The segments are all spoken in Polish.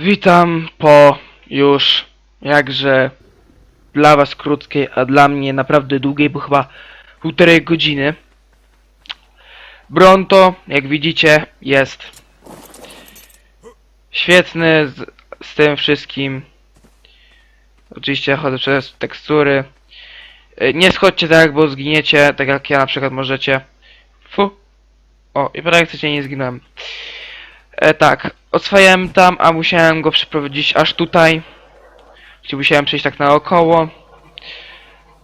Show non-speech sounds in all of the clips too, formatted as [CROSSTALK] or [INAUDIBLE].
Witam po już jakże dla was krótkiej, a dla mnie naprawdę długiej, bo chyba półtorej godziny. Bronto, jak widzicie, jest świetny z, z tym wszystkim. Oczywiście chodzę przez tekstury. Y, Nie schodźcie tak, bo zginiecie, tak jak ja na przykład możecie. Fu. O, i prawie chcecie nie zginąłem. E, tak, oswajałem tam, a musiałem go przeprowadzić aż tutaj. Gdzie musiałem przejść tak naokoło.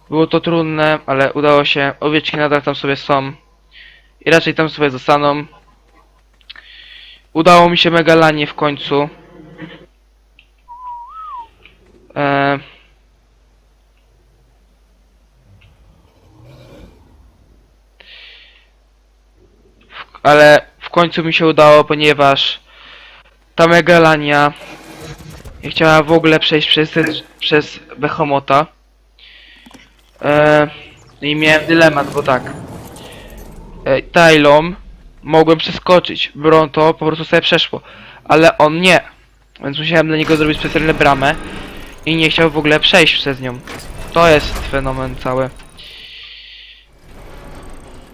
Było to trudne, ale udało się. Owieczki nadal tam sobie są. I raczej tam sobie zostaną. Udało mi się mega lanie w końcu. E, ale końcu mi się udało, ponieważ ta Megalania nie chciała w ogóle przejść przez, przez Behomota. E, I miałem dylemat, bo tak. E, Tylom mogłem przeskoczyć. Bronto po prostu sobie przeszło. Ale on nie. Więc musiałem dla niego zrobić specjalną bramę. I nie chciał w ogóle przejść przez nią. To jest fenomen cały.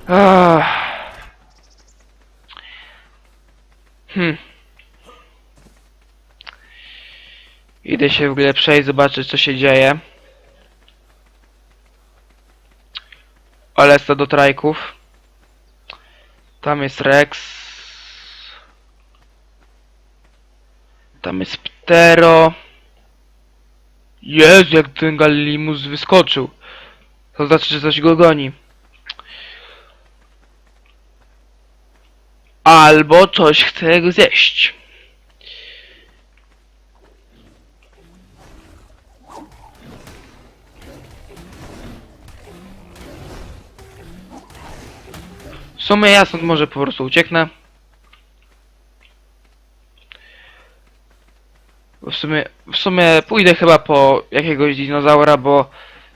Ach. Hmm. Idę się w ogóle przejść, zobaczyć co się dzieje. Olesta do trajków. Tam jest Rex. Tam jest Ptero. Jezu, jak ten Gallimus wyskoczył. To znaczy, że coś go goni. Albo coś chce zjeść. W sumie ja stąd może po prostu ucieknę. W sumie, w sumie pójdę chyba po jakiegoś dinozaura, bo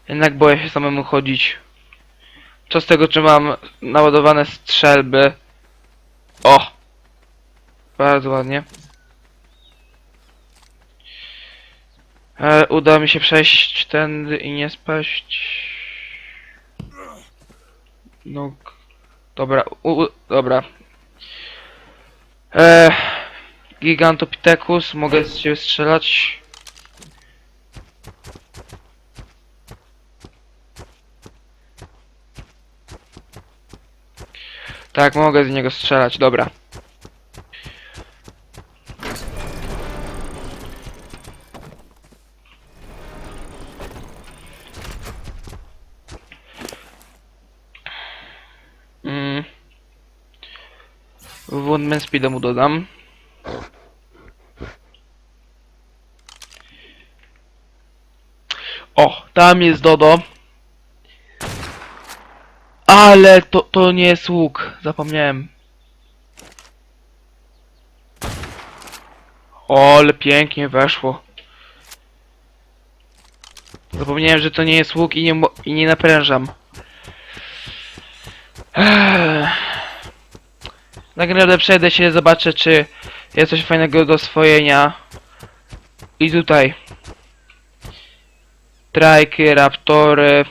jednak boję się samemu chodzić. Co z tego, czy mam naładowane strzelby? O! Bardzo ładnie. E, uda mi się przejść tędy i nie spaść. No. Dobra, u, u, dobra. E, Gigantopithecus, mogę z ciebie strzelać. Tak, mogę z niego strzelać, dobra. Mm. Wundman Speeda mu dodam. O, tam jest Dodo. Ale to, to nie jest łuk, zapomniałem. O, ale pięknie weszło. Zapomniałem, że to nie jest łuk i nie, i nie naprężam. Naprawdę przejdę się, zobaczę czy jest coś fajnego do oswojenia. I tutaj. Trajky, raptory.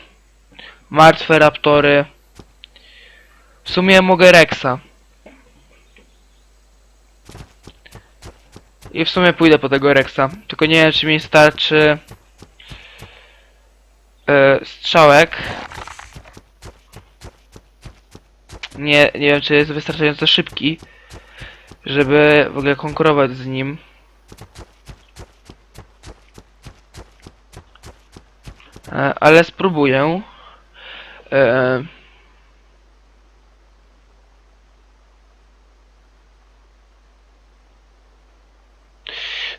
Martwe raptory. W sumie mogę Rexa. I w sumie pójdę po tego Rexa. Tylko nie wiem czy mi starczy e, strzałek. Nie, nie wiem czy jest wystarczająco szybki, żeby w ogóle konkurować z nim. E, ale spróbuję. E,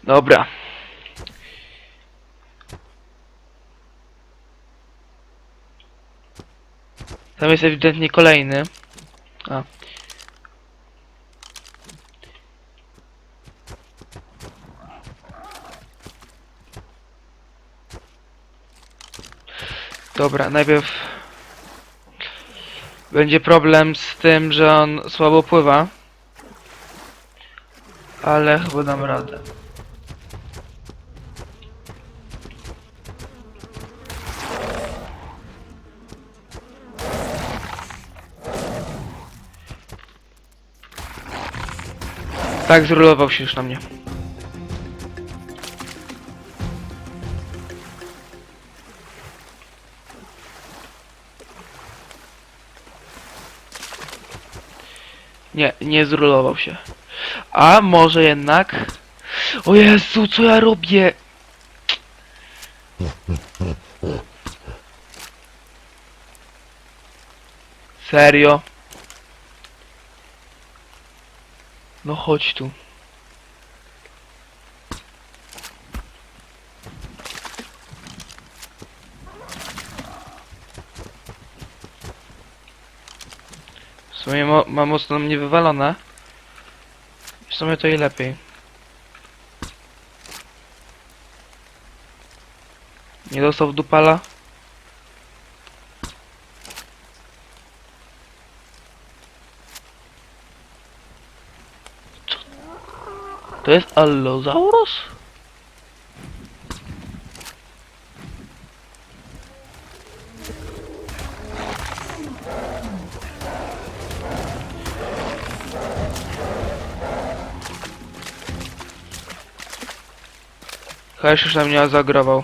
Dobra. Tam jest ewidentnie kolejny. A. Dobra, najpierw będzie problem z tym, że on słabo pływa. Ale chyba dam radę. Tak, zrulował się już na mnie. Nie, nie zrulował się. A może jednak... O Jezu, co ja robię? [LAUGHS] Serio? No chodź tu. W sumie mo ma mocno mnie wywalone. W sumie to i lepiej. Nie dostał w dupala? To jest Allosaurus? Chyba już na mnie zagrował.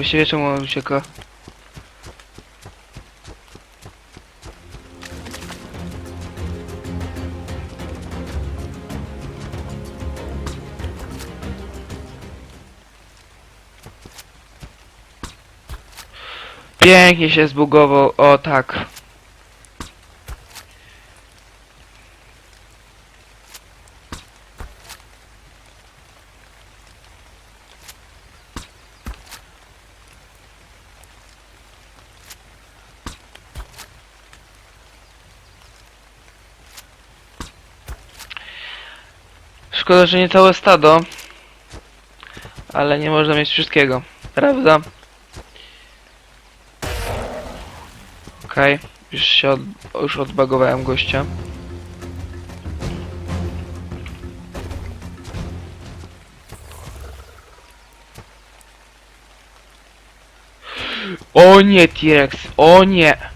Właściwie czemu on ucieka? Pięknie się zbugował, o tak. Szkoda, że nie całe stado. Ale nie można mieć wszystkiego, prawda? Okej, już się od, już odbagowałem gościa. O nie, T-Rex, o nie!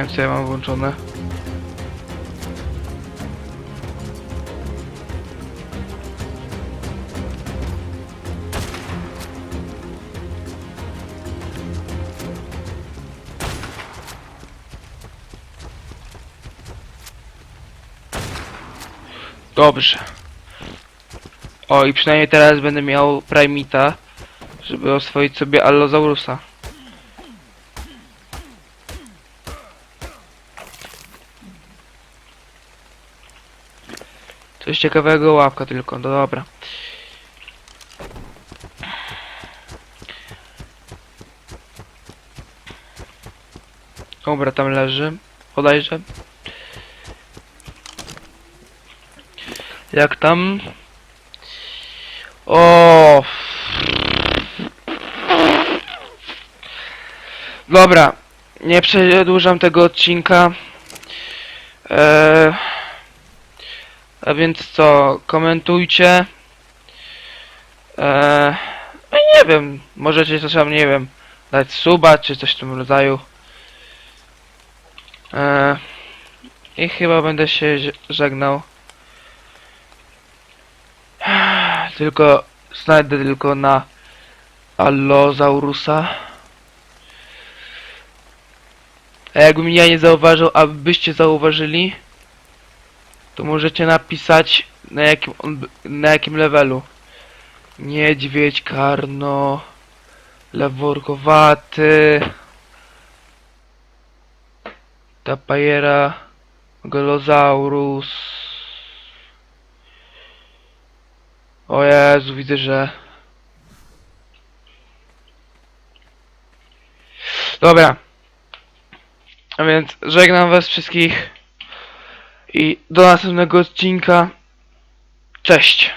Wiem co ja mam włączone. Dobrze. O i przynajmniej teraz będę miał Primita, żeby oswoić sobie Allozaurusa. Coś ciekawego, łapka tylko, no dobra. Dobra, tam leży. Podajże. Jak tam? O. Dobra, nie przedłużam tego odcinka. Eee, a więc co, komentujcie. Eee, no nie wiem, możecie coś tam, nie wiem, dać suba, czy coś w tym rodzaju. Eee, I chyba będę się żegnał. [SIGHS] Tylko, znajdę tylko na Allozaurusa. A jakbym ja nie zauważył, a byście zauważyli, to możecie napisać na jakim on, na jakim levelu. Niedźwiedź, karno, leworkowaty, tapajera, golozaurus. O Jezu, widzę, że... Dobra. A więc żegnam was wszystkich i do następnego odcinka. Cześć.